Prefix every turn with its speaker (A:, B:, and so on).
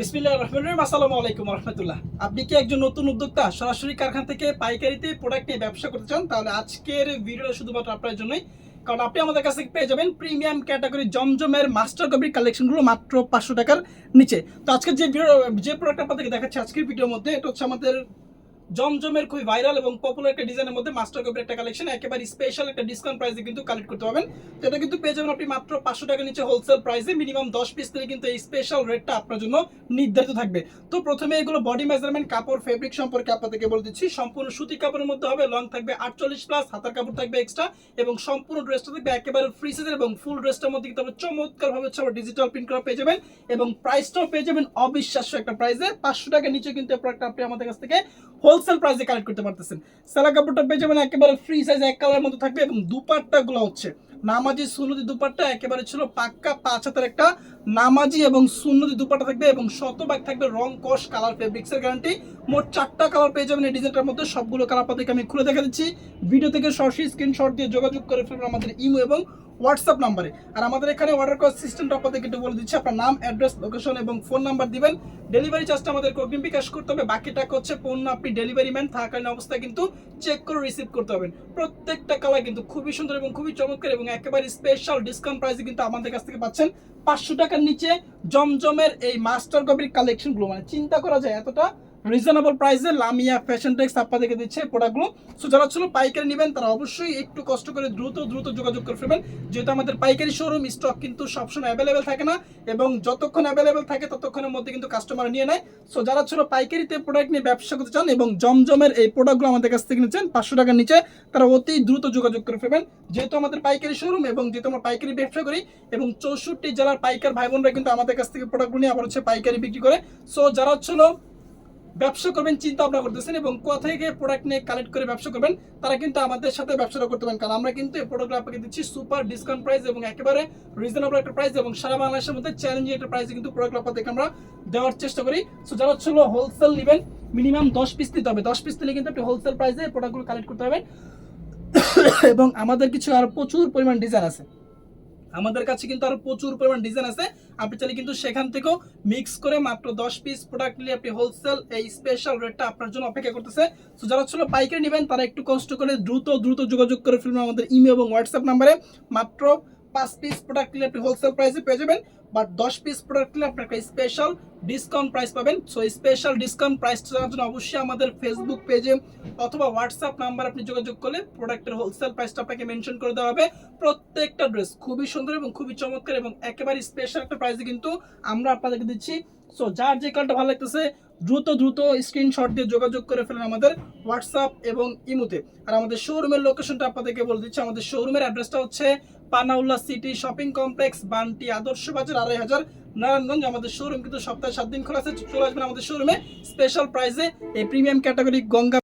A: বিসমিল্লাহ রহমান রহিম। আসসালামু আলাইকুম রহমতুল্লাহ আপনি কি একজন নতুন উদ্যোক্তা, সরাসরি কারখানা থেকে পাইকারিতে প্রোডাক্ট নিয়ে ব্যবসা করতে চান? তাহলে আজকের ভিডিওটা শুধুমাত্র আপনার জন্যই। কারণ আপনি আমাদের কাছে পেয়ে যাবেন প্রিমিয়াম ক্যাটাগরি জমজমের মাস্টার কপির কালেকশনগুলো মাত্র পাঁচশো টাকার নিচে। তো আজকে যে ভিডিও যে প্রোডাক্ট আপনাদেরকে দেখাচ্ছে আজকের ভিডিওর মধ্যে, এটা হচ্ছে আমাদের জমজমের খুবই ভাইরাল এবং পপুলার একটা ডিজাইনের মধ্যে মাস্টার কপির একটা কালেকশন একেবারে স্পেশাল একটা ডিসকাউন্ট প্রাইসে কিন্তু কালেক্ট করতে পারবেন। তো এটা কিন্তু পেয়ে যাবেন আপনি মাত্র পাঁচশো টাকা নিচে হোলসেল প্রাইসে মিনিমাম দশ পিস থেকে কিন্তু এই স্পেশাল রেটটা আপনার জন্য নির্ধারিত থাকবে। তো প্রথমে এগুলো বডি মেজারমেন্ট কাপড় ফেব্রিক সম্পর্কে আপনাদেরকে বলে দিচ্ছি। সম্পূর্ণ সুতি কাপড়ের মধ্যে হবে লং থাকবে আটচল্লিশ প্লাস হাতার কাপড় থাকবে এক্সট্রা এবং সম্পূর্ণ ড্রেসটা থাকবে একেবারে ফ্রি সাইজের এবং ফুল ড্রেসটার মধ্যে কিন্তু চমৎকার ভাবে হচ্ছে ডিজিটাল প্রিন্ট করা পেয়ে যাবেন এবং প্রাইসটাও পেয়ে যাবেন অবিশ্বাস্য একটা প্রাইসে পাঁচশো টাকার নিচে কিন্তু প্রোডাক্ট আপনি আমাদের কাছ থেকে হোলসেল প্রাইসে কালেক্ট করতে পারতেছেন। সেলা কাপড়টা পেয়ে যাবেন একেবারে ফ্রি সাইজ এক কালারের মধ্যে থাকবে এবং দুপাট্টা গুলো হচ্ছে। নামাজি সুন্নতি দুপাট্টা একেবারে ছিল পাক্কা পাঁচ হাতের একটা নামাজি এবং সুন্নতি দুপাট্টা থাকবে এবং শতভাগ থাকবে রং কস কালার ফেব্রিক্স এর গ্যারান্টি মোট চারটা কালার পেয়ে যাবেন এই ডিজাইনটার মধ্যে। সবগুলো কালার আপনাদেরকে আমি খুলে দেখা দিচ্ছি। ভিডিও থেকে সরাসরি স্ক্রিনশট দিয়ে যোগাযোগ করে ফেলবেন আমাদের ইমো এবং হোয়াটসঅ্যাপ নাম্বারে। আর আমাদের এখানে অর্ডার করার সিস্টেমটা আপনাদেরকে একটু বলে দিচ্ছি, আপনার নাম অ্যাড্রেস লোকেশন এবং ফোন নাম্বার দিবেন। ডেলিভারি চার্জটা আমাদের অগ্রিম বিকাশ করতে হবে, বাকি টাকা হচ্ছে পণ্য আপনি ডেলিভারি ম্যান থাকালীন অবস্থায় কিন্তু চেক করে রিসিভ করতে হবেন প্রত্যেকটা কালার কিন্তু খুবই সুন্দর এবং খুবই চমৎকার এবং একেবারে স্পেশাল ডিসকাউন্ট প্রাইসে কিন্তু আমাদের কাছ থেকে পাচ্ছেন পাঁচশো টাকার নিচে জমজমের এই মাস্টার কপির কালেকশনগুলো মানে চিন্তা করা যায় এতটা রিজনেবল প্রাইসে লামিয়া ফ্যাশন টেক্স আপনাদেরকে দিচ্ছে প্রোডাক্টগুলো সো যারা ছিল পাইকারি নেবেন, তারা অবশ্যই একটু কষ্ট করে দ্রুত দ্রুত যোগাযোগ করে ফেলবেন। যেহেতু আমাদের পাইকারি শোরুম স্টক কিন্তু সবসময় অ্যাভেলেবেল থাকে না এবং যতক্ষণ অ্যাভেলেবেল থাকে, ততক্ষণের মধ্যে কিন্তু কাস্টমার নিয়ে নেয়। সো যারা ছিল পাইকারিতে প্রোডাক্ট নিয়ে ব্যবসা করতে চান এবং জমজমের এই প্রোডাক্টগুলো আমাদের কাছ থেকে নিচ্ছেন, পাঁচশো টাকার নিচে, তারা অতি দ্রুত যোগাযোগ করে ফেলবেন। যেহেতু আমাদের পাইকারি শোরুম এবং যেহেতু আমরা পাইকারি ব্যবসা করি এবং চৌষট্টি জেলার পাইকার ভাই বোনরা কিন্তু আমাদের কাছ থেকে প্রোডাক্টগুলো নিয়ে আবার হচ্ছে পাইকারি বিক্রি করে। সো যারা ছিল ব্যবসা করবেন চিন্তা ভাবনা করতেছেন এবং কোথা থেকে প্রোডাক্ট নিয়ে কালেক্ট করে ব্যবসা করবেন, তারা কিন্তু আমাদের সাথে ব্যবসাটা করতে পারেন। কারণ আমরা কিন্তু এই প্রোডাক্ট আপনাকে দিচ্ছি সুপার ডিসকাউন্ট প্রাইস এবং একেবারে রিজনেবল একটা প্রাইস এবং সারা বাংলাদেশের মধ্যে চ্যালেঞ্জিং একটা প্রাইসে কিন্তু প্রোডাক্ট আপনাদেরকে আমরা দেওয়ার চেষ্টা করি। সো যারা ছিল হোলসেল নেবেন মিনিমাম দশ পিস নিতে হবে। দশ পিস নিলে কিন্তু আপনি হোলসেল প্রাইসে প্রোডাক্টগুলো কালেক্ট করতে পারবেন। এবং আমাদের কিছু আর প্রচুর পরিমাণ ডিজাইন আছে। আমাদের কাছে কিন্তু আরও প্রচুর পরিমাণ ডিজাইন আছে। আপনি চাইলে কিন্তু সেখান থেকেও মিক্স করে মাত্র দশ পিস প্রোডাক্ট নিয়ে আপনি হোলসেল এই স্পেশাল রেটটা আপনার জন্য অপেক্ষা করতেছে। তো যারা ছিল পাইকারি নেবেন, তারা একটু কষ্ট করে দ্রুত দ্রুত যোগাযোগ করে ফেলবেন আমাদের ইমেল এবং হোয়াটসঅ্যাপ নাম্বারে মাত্র পাঁচ পিস প্রোডাক্ট নিয়ে আপনি হোলসেল প্রাইসে পেয়ে যাবেন বাট দশ পিস প্রোডাক্ট নিয়ে আপনার একটা স্পেশাল ডিসকাউন্ট প্রাইস পাবেন। সো স্পেশাল ডিসকাউন্ট প্রাইস জানার জন্য অবশ্যই আমাদের ফেসবুক পেজে অথবা হোয়াটসঅ্যাপ নাম্বার আপনি যোগাযোগ করলে প্রোডাক্টের হোলসেল প্রাইসটা আপনাকে মেনশন করে দেওয়া হবে। প্রত্যেকটা ড্রেস খুবই সুন্দর এবং খুবই চমৎকার এবং একেবারে স্পেশাল একটা প্রাইসে কিন্তু আমরা আপনাদেরকে দিচ্ছি। সো যার যে কালটা ভালো লাগতেছে, দ্রুত দ্রুত স্ক্রিনশট দিয়ে যোগাযোগ করে ফেলেন আমাদের হোয়াটসঅ্যাপ এবং ইমুতে আর আমাদের শোরুমের লোকেশনটা আপনাদেরকে বলে দিচ্ছি। আমাদের শোরুমের অ্যাড্রেসটা হচ্ছে Panaulla city shopping complex Banti Adarsha Bazar, আড়াই হাজার নারায়ণগঞ্জ, আমাদের শোরুম কিন্তু সপ্তাহে সাত দিন খোলা আছে। চলে আসবেন আমাদের শোরুমে স্পেশাল প্রাইসে এই প্রিমিয়াম ক্যাটাগরি গঙ্গা